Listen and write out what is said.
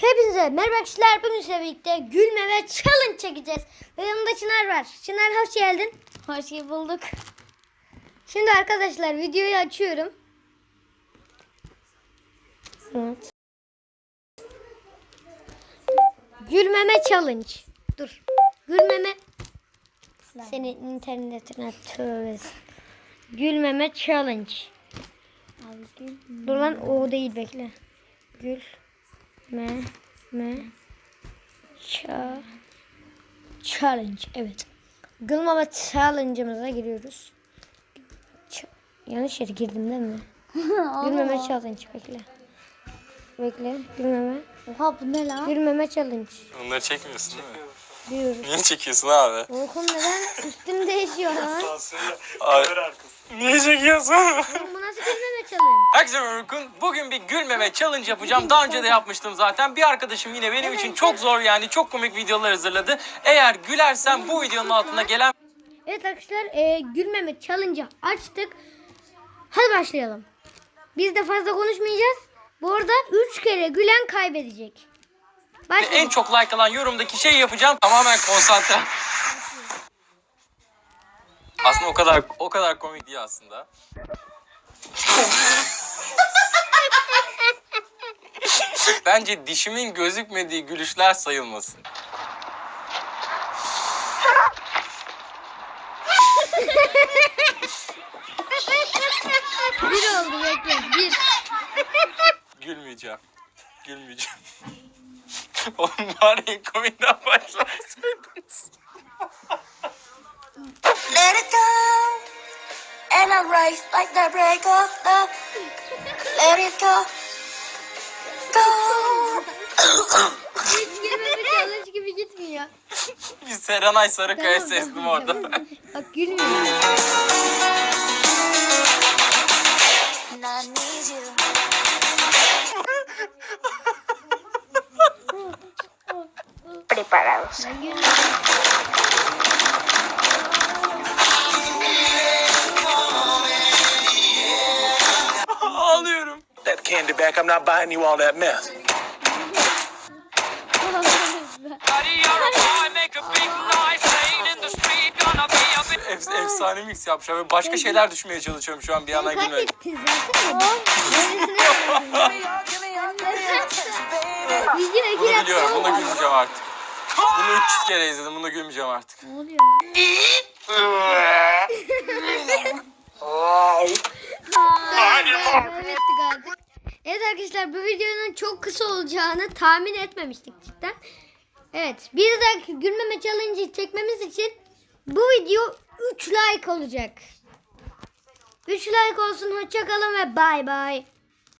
Hepinize merhaba arkadaşlar. Bugün sizlerle birlikte gülme ve challenge çekeceğiz. Ve yanımda Çınar var. Çınar hoş geldin. Hoş bulduk. Şimdi arkadaşlar videoyu açıyorum. Evet. Gülmeme challenge. Dur. Gülmeme. Senin internetine tövbe. Gülmeme challenge. Dur lan o değil bekle. Gül. Me. Me. Ça. Challenge. Evet. Gülmeme challenge'ımıza giriyoruz. Ç- Yanlış yere girdim değil mi? Gülmeme challenge bekle. Bekle. Gülmeme. Oha bu ne lan? Gülmeme challenge. Bunları çekmiyorsun değil mi? Diyoruz. Niye çekiyorsun abi? Oğlum neden üstüm değişiyor lan? Niye çekiyorsun? Oğlum bu nasıl gülmeme challenge? Herkese merhaba. Bugün bir gülmeme challenge yapacağım. Daha önce de yapmıştım zaten. Bir arkadaşım yine benim için çok zor yani çok komik videolar hazırladı. Eğer gülersen bu videonun altına gelen Evet arkadaşlar e, gülmeme challenge'ı açtık. Hadi başlayalım. Biz de fazla konuşmayacağız. Bu arada 3 kere gülen kaybedecek. en Başlayalım. çok like alan yorumdaki şeyi yapacağım. Tamamen konsantre. Aslında o kadar o kadar komik değil aslında. Bence dişimin gözükmediği gülüşler sayılmasın. Bir oldu bekle. Bir. Gülmeyeceğim. Gülmeyeceğim. Oğlum bari komikten başlamasaydınız. Let it go. And I rise like the break of the. Let it go. Go. Hiç gülmeme challenge gibi gitmiyor. Serenay Sarıkaya Tamam, seslim tamam, orada. tamam. Bak gülmüyor. And I need you. Preparados. Ben gülmüyorum. That candy back. I'm not buying you all that mess. Ef efsane mix yapmışlar. Böyle başka şeyler düşünmeye çalışıyorum şu an bir yandan gülmek. Video iki Bunu dakika biliyorum. Buna olmadı. gülmeyeceğim artık. Bunu 300 kere izledim. Buna gülmeyeceğim artık. Ne oluyor lan? Kaybettik artık. Evet arkadaşlar bu videonun çok kısa olacağını tahmin etmemiştik cidden. Evet bir de gülmeme challenge çekmemiz için bu video 3 like olacak. 3 like olsun hoşçakalın ve bay bay.